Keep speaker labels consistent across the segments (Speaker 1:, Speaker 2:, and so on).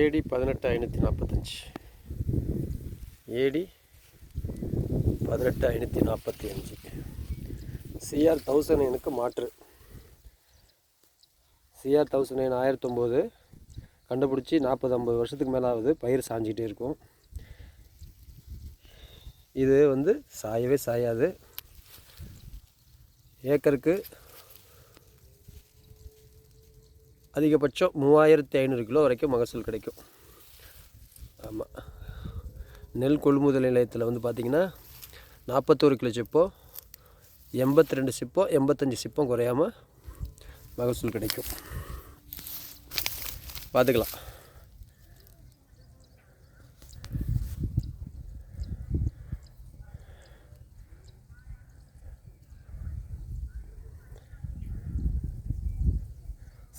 Speaker 1: ஏடி பதினெட்டு ஐநூற்றி நாற்பத்தஞ்சி ஏடி பதினெட்டு ஐநூற்றி நாற்பத்தி அஞ்சு சிஆர் தௌசண்ட் எனக்கு மாற்று. சிஆர் தௌசண்ட் நைன் ஆயிரத்தொம்போது. கண்டுபிடிச்சி நாற்பது ஐம்பது வருஷத்துக்கு மேலே ஆகுது பயிர் சாஞ்சிக்கிட்டே இருக்கும். இது வந்து சாயவே சாயாது. ஏக்கருக்கு அதிகபட்சம் மூவாயிரத்தி ஐநூறு கிலோ வரைக்கும் மகசூல் கிடைக்கும். ஆமாம் நெல் கொள்முதல் நிலையத்தில் வந்து பார்த்திங்கன்னா நாற்பத்தோரு கிலோ சிப்போ எண்பத்தி ரெண்டு சிப்போ எண்பத்தஞ்சு சிப்பம் குறையாமல் மகசூல் கிடைக்கும். பார்த்துக்கலாம்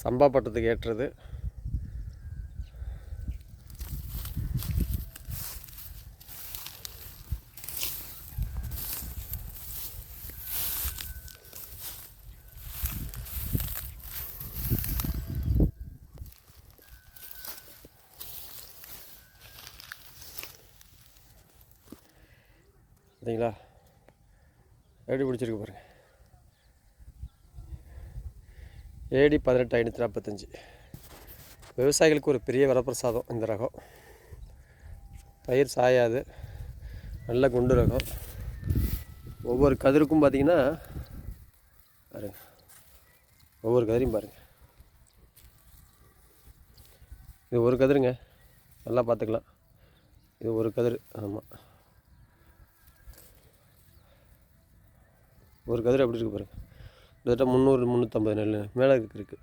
Speaker 1: சம்பா பட்டத்துக்கு ஏற்றது. பார்த்தீங்களா எப்படி பிடிச்சிருக்கு பாருங்கள் ஏடி பதினெட்டு ஐநூற்றி நாற்பத்தஞ்சு. விவசாயிகளுக்கு ஒரு பெரிய வரப்பிரசாதம் இந்த ரகம். பயிர் சாயாது நல்ல குண்டு ரகம். ஒவ்வொரு கதிருக்கும் பார்த்திங்கன்னா பாருங்க. ஒவ்வொரு கதிரையும் பாருங்கள் இது ஒரு கதிருங்க. நல்லா பார்த்துக்கலாம். இது ஒரு கதிர். ஆமாம் ஒரு கதிர் எப்படி இருக்கு பாருங்கள் கிட்டத்தட்ட முந்நூறு முந்நூற்றம்பது நெல் மேலே இருக்கு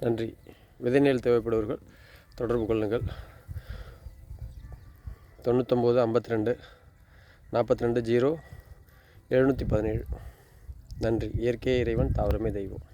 Speaker 1: நன்றி. விதை நெல் தேவைப்படுவர்கள் தொடர்பு கொள்ளுங்கள். தொண்ணூற்றொம்பது ஐம்பத்தி ரெண்டு நாற்பத்தி ரெண்டு ஜீரோ எழுநூற்றி பதினேழு. நன்றி. இயற்கை இறைவன் தாவரமே தெய்வம்.